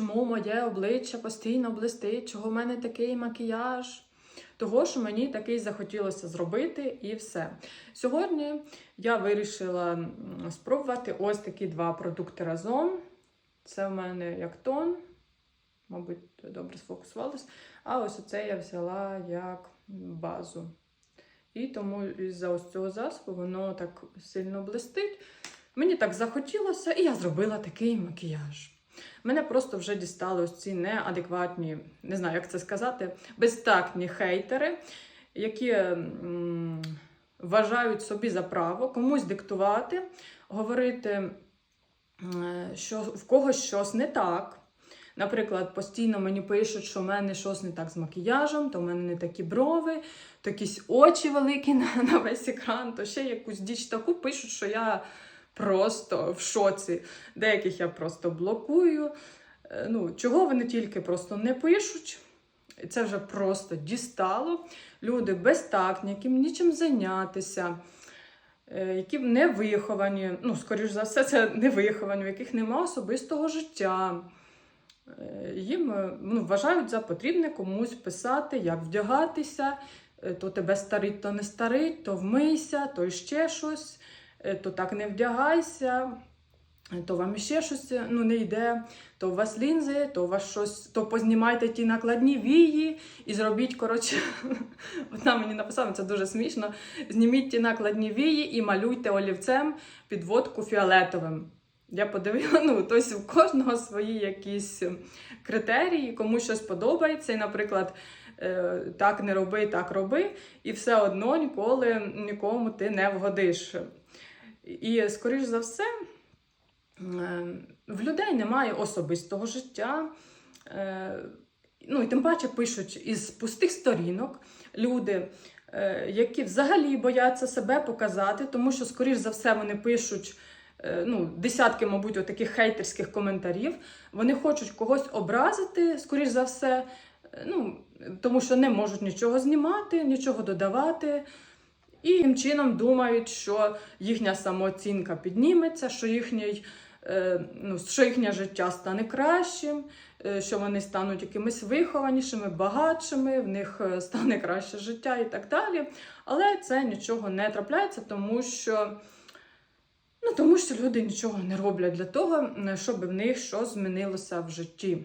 чому моє обличчя постійно блистить, чого в мене такий макіяж. Того, що мені такий захотілося зробити, і все. Сьогодні я вирішила спробувати ось такі два продукти разом. Це в мене як тон, мабуть, добре сфокусувалась. А ось оце я взяла як базу. І тому із-за ось цього засобу воно так сильно блистить. Мені так захотілося, і я зробила такий макіяж. Мене просто вже дістали ось ці неадекватні, не знаю, як це сказати, безтактні хейтери, які м, вважають собі за право комусь диктувати, говорити, що в когось щось не так. Наприклад, постійно мені пишуть, що в мене щось не так з макіяжем, то в мене не такі брови, то якісь очі великі на, на весь екран, то ще якусь діч таку пишуть, що я просто в шоці. Деяких я просто блокую. Е, Ну, чого вони тільки просто не пишуть. Це вже просто дістало. Люди безтактні, яким нічим зайнятися, е, які не виховані, ну, скоріш за все, це не виховані, в яких немає особистого життя. Е, Їм ну, вважають за потрібне комусь писати, як вдягатися, то тебе старить, то не старить, то вмийся, то ще щось, то так не вдягайся, е, то вам ще щось е, ну, не йде, то у вас лінзи, то у вас щось, то познімайте ті накладні вії і зробіть, коротше, вона мені написала, це дуже смішно. Зніміть ті накладні вії і малюйте олівцем підводку фіолетовим. Я подивила, ну, тобто у кожного свої якісь критерії, кому щось подобається. І, наприклад, е, так не роби, так роби, і все одно ніколи нікому ти не вгодиш. І, скоріш за все, е, в людей немає особистого життя. Е, Ну, і тим паче пишуть із пустих сторінок люди, е, які взагалі бояться себе показати, тому що, скоріш за все, вони пишуть е, ну, десятки, мабуть, таких хейтерських коментарів. Вони хочуть когось образити, скоріш за все, ну, тому що не можуть нічого знімати, нічого додавати. І тим чином думають, що їхня самооцінка підніметься, що, їхній, е, ну, що їхнє життя стане кращим, е, що вони стануть якимись вихованішими, багатшими, в них е, стане краще життя і так далі. Але це нічого не трапляється, тому що, ну, тому що люди нічого не роблять для того, щоб в них щось змінилося в житті.